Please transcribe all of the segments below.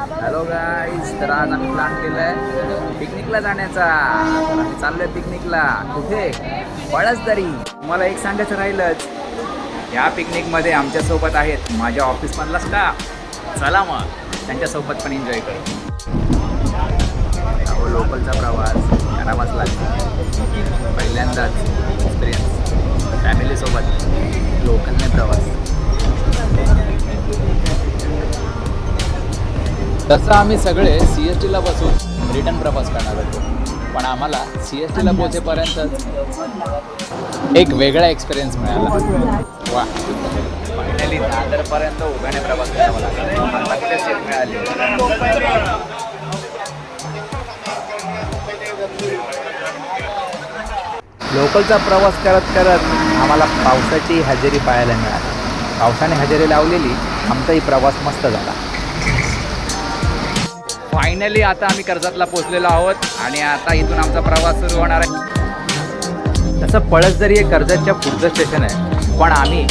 Hello guys तर आज आम्ही प्लॅन केलाय पिकनिकला जाण्याचा. तर आम्ही चाललोय पिकनिकला कुठे? पळसदरी. मला एक सांगायचं राहिलंच या पिकनिकमध्ये आमच्यासोबत आहेत माझ्या ऑफिसमधला स्टाफ चला मग त्यांच्यासोबत पण एन्जॉय करू. लोकलचा प्रवास. करावाच लागतो. पहिल्यांदाच एक्सपिरियन्स फॅमिलीसोबत लोकलने प्रवास. तसं आम्ही सगळे सी एस टीला बसून रिटर्न प्रवास करणार होतो. पण आम्हाला सी एस टीला पोहोचेपर्यंतच एक वेगळा एक्सपिरियन्स मिळाला. वा. फायनली दादरपर्यंत उभ्याने प्रवास करावा लागला. सीट मिळाली? लोकलचा प्रवास करत करत आम्हाला पावसाची हजेरी पाहायला मिळाली. पावसाने हजेरी लावलेली आमचाही प्रवास मस्त झाला. फायनली आता आम्ही कर्जतला पोहोचलेलो आहोत आणि आता इथून आमचा प्रवास सुरू होणार आहे. तसं पळस जरी हे कर्जतच्या पुढचं स्टेशन आहे पण आम्ही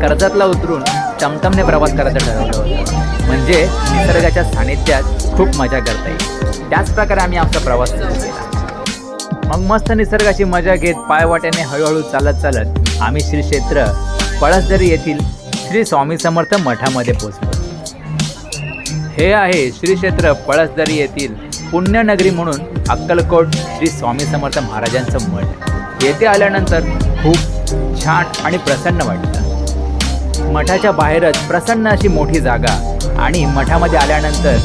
कर्जतला उतरून टमटमने प्रवास करायचं ठरवलं होतं. म्हणजे निसर्गाच्या सानिध्यात खूप मजा करता येईल. त्याच प्रकारे आम्ही आमचा प्रवास सुरू केला. मग मस्त निसर्गाची मजा घेत पायवाट्याने हळूहळू चालत चालत आम्ही श्री क्षेत्र पळसदरी येथील श्री स्वामी समर्थ मठामध्ये पोहोचलो. हे आहे श्री क्षेत्र पळसदरी येथील पुण्यनगरी म्हणून अक्कलकोट श्री स्वामी समर्थ महाराजांचं मठ. येथे आल्यानंतर खूप छान आणि प्रसन्न वाटतं. मठाच्या बाहेरच प्रसन्न अशी मोठी जागा आणि मठामध्ये आल्यानंतर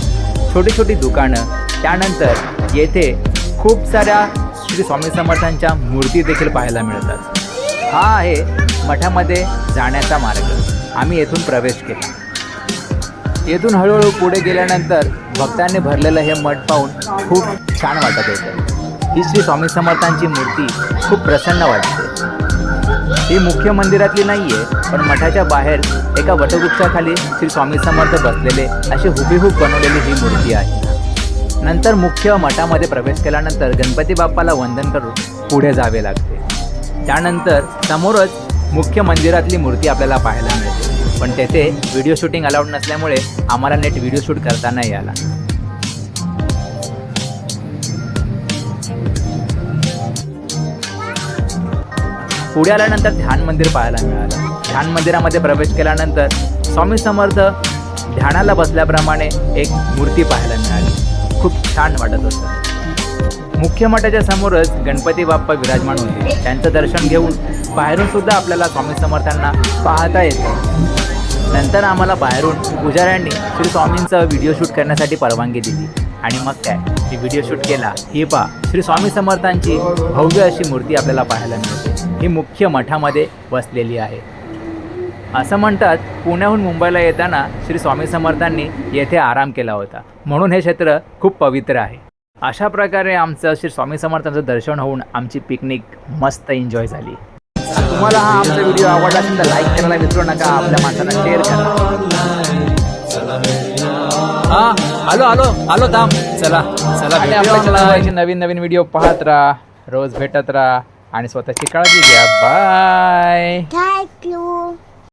छोटी छोटी दुकानं त्यानंतर येथे खूप साऱ्या श्री स्वामी समर्थांच्या मूर्ती देखील पाहायला मिळतात. हा आहे मठामध्ये जाण्याचा मार्ग. आम्ही येथून प्रवेश केला. येथून हळूहळू पुढे गेल्यानंतर भक्तांनी भरलेलं हे मठ पाहून खूप छान वाटत होतं. ही श्री स्वामी समर्थांची मूर्ती खूप प्रसन्न वाटते. ही मुख्य मंदिरातली नाही आहे पण मठाच्या बाहेर एका वटवृक्षाखाली श्री स्वामी समर्थ बसलेले अशी हुबेहूब बनवलेली ही मूर्ती आहे. नंतर मुख्य मठामध्ये प्रवेश केल्यानंतर गणपती बाप्पाला वंदन करून पुढे जावे लागते. त्यानंतर समोरच मुख्य मंदिरातली मूर्ती आपल्याला पाहायला मिळते. पण तेथे व्हिडिओ शूटिंग अलाउड नसल्यामुळे आम्हाला नेट व्हिडिओ शूट करता नाही आला. पुढे आल्यानंतर ध्यान मंदिर पाहायला मिळालं. ध्यान मंदिरामध्ये प्रवेश केल्यानंतर स्वामी समर्थ ध्यानाला बसल्याप्रमाणे एक मूर्ती पाहायला मिळाली. खूप छान वाटत होतं. मुख्य मठाच्या समोरच गणपती बाप्पा विराजमान होते. त्यांचं दर्शन घेऊन बाहेरून सुद्धा आपल्याला स्वामी समर्थांना पाहता येतं. नंतर आम्हाला बाहेरून पुजाऱ्यांनी श्री स्वामींचा व्हिडिओ शूट करण्यासाठी परवानगी दिली. आणि मग काय? मी व्हिडिओ शूट केला ही पा श्री स्वामी समर्थांची भव्य अशी मूर्ती आपल्याला पाहायला मिळते. ही मुख्य मठामध्ये बसलेली आहे. असं म्हणतात पुण्याहून मुंबईला येताना श्री स्वामी समर्थांनी येथे आराम केला होता. म्हणून हे क्षेत्र खूप पवित्र आहे. अशा प्रकारे आमचं श्री स्वामी समर्थांचं दर्शन होऊन आमची पिकनिक मस्त एन्जॉय झाली. तुम्हाला हा आमचा व्हिडिओ आवडला असेल तर लाईक करायला विसरू नका. आपल्या माणसांना शेअर करा. हा हॅलो हॅलो हॅलो थांब. चला चला आणि आपल्या चला. नवीन नवीन व्हिडिओ पाहत राहा. रोज भेटत राहा. आणि स्वतःची काळजी घ्या. Bye you.